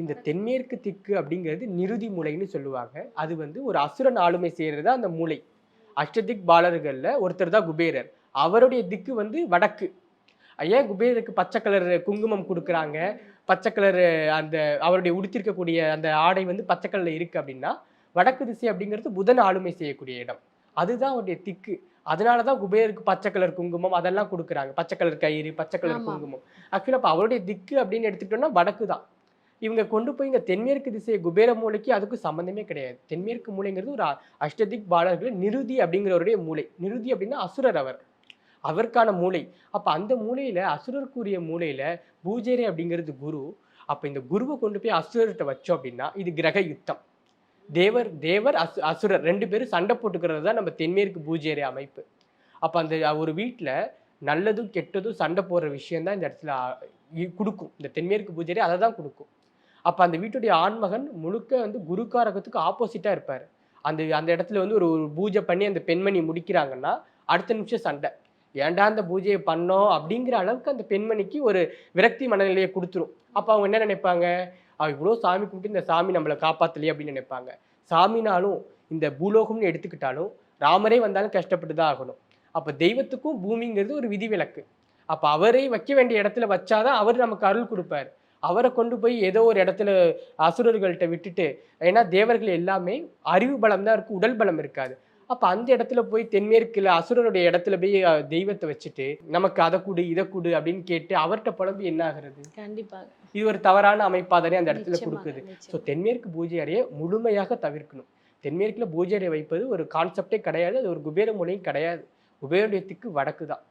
இந்த தென்மேற்கு திக்கு அப்படிங்கிறது நிருதி மூலைன்னு சொல்லுவாங்க. அது வந்து ஒரு அசுரன் ஆளுமை செய்கிறது அந்த மூலை. அஷ்டதிக் பாலர்களில் ஒருத்தர் தான் குபேரர். அவருடைய திக்கு வந்து வடக்கு. ஏன் குபேரருக்கு பச்சை கலர் குங்குமம் கொடுக்குறாங்க? பச்சை கலர் அந்த அவருடைய உடுத்திருக்கக்கூடிய அந்த ஆடை வந்து பச்சை கலர்ல இருக்கு அப்படின்னா வடக்கு திசை அப்படிங்கிறது புதன் ஆளுமை செய்யக்கூடிய இடம். அதுதான் அவருடைய திக்கு. அதனால தான் குபேருக்கு பச்சை கலர் குங்குமம் அதெல்லாம் கொடுக்குறாங்க. பச்சை கலர் கயிறு பச்சை கலர். குங்குமம். ஆக்சுவலாக அப்போ அவருடைய திக்கு அப்படின்னு எடுத்துக்கிட்டோம்னா வடக்கு தான். இவங்க கொண்டு போய் இந்த தென்மேற்கு திசை குபேர மூலைக்கு அதுக்கு சம்மந்தமே கிடையாது. தென்மேற்கு மூலைங்கிறது ஒரு அஷ்டதிக் பாலர்கள் நிருதி அப்படிங்கிறவருடைய மூலை. நிருதி அப்படின்னா அசுரர் அவர். அவருக்கான மூலை. அப்போ அந்த மூலையில் அசுரருக்குரிய மூலையில் பூஜேரி அப்படிங்கிறது குரு. அப்போ இந்த குருவை கொண்டு போய் அசுரர்கிட்ட வச்சோம் அப்படின்னா இது கிரக யுத்தம். தேவர் தேவர் அசு அசுரர் ரெண்டு பேரும் சண்டை போட்டுக்கிறது தான் நம்ம தென்மேற்கு பூஜேரி அமைப்பு. அப்போ அந்த ஒரு வீட்டில் நல்லதும் கெட்டதும் சண்டை போடுற விஷயம் தான் இந்த இடத்துல இ- கொடுக்கும். இந்த தென்மேற்கு பூஜேரி அதை தான் கொடுக்கும். அப்போ அந்த வீட்டுடைய ஆண்மகன் முழுக்க வந்து குருக்காரகத்துக்கு ஆப்போசிட்டாக இருப்பார். அந்த அந்த இடத்துல வந்து ஒரு ஒரு பூஜை பண்ணி அந்த பெண்மணி முடிக்கிறாங்கன்னா அடுத்த நிமிஷம் சண்டை. ஏன்டா அந்த பூஜையை பண்ணோம்? அப்படிங்கிற அளவுக்கு அந்த பெண்மணிக்கு ஒரு விரக்தி மனநிலையை கொடுத்துரும். அப்போ அவங்க என்ன நினைப்பாங்க? அவ இவ்வளோ சாமி கும்பிட்டு இந்த சாமி நம்மளை காப்பாற்றலையே அப்படின்னு நினைப்பாங்க. சாமினாலும் இந்த பூலோகம்னு எடுத்துக்கிட்டாலும் ராமரே வந்தாலும் கஷ்டப்பட்டு தான் ஆகணும். அப்போ தெய்வத்துக்கும் பூமிங்கிறது ஒரு விதிவிலக்கு. அப்போ அவரை வைக்க வேண்டிய இடத்துல வச்சாதான் அவர் நமக்கு அருள் கொடுப்பார். அவரை கொண்டு போய் ஏதோ ஒரு இடத்துல அசுரர்கள்ட்ட விட்டுட்டு ஏன்னா தேவர்கள் எல்லாமே அறிவு பலம் தான் இருக்கும் உடல் பலம் இருக்காது. அப்ப அந்த இடத்துல போய் தென்மேற்குல அசுரருடைய இடத்துல போய் தெய்வத்தை வச்சுட்டு நமக்கு அதை கொடு இதை கொடு அப்படின்னு கேட்டு அவர்கிட்ட புலம்பி என்ன ஆகுறது? கண்டிப்பாக இது ஒரு தவறான அமைப்பா தானே அந்த இடத்துல கொடுக்குது. ஸோ. தென்மேற்கு பூஜை அறையை முழுமையாக தவிர்க்கணும். தென்மேற்குல பூஜை அறை வைப்பது ஒரு கான்செப்டே கிடையாது அது ஒரு குபேர மூலையும் கிடையாது. குபேரனுடைய திக்கு வடக்கு தான்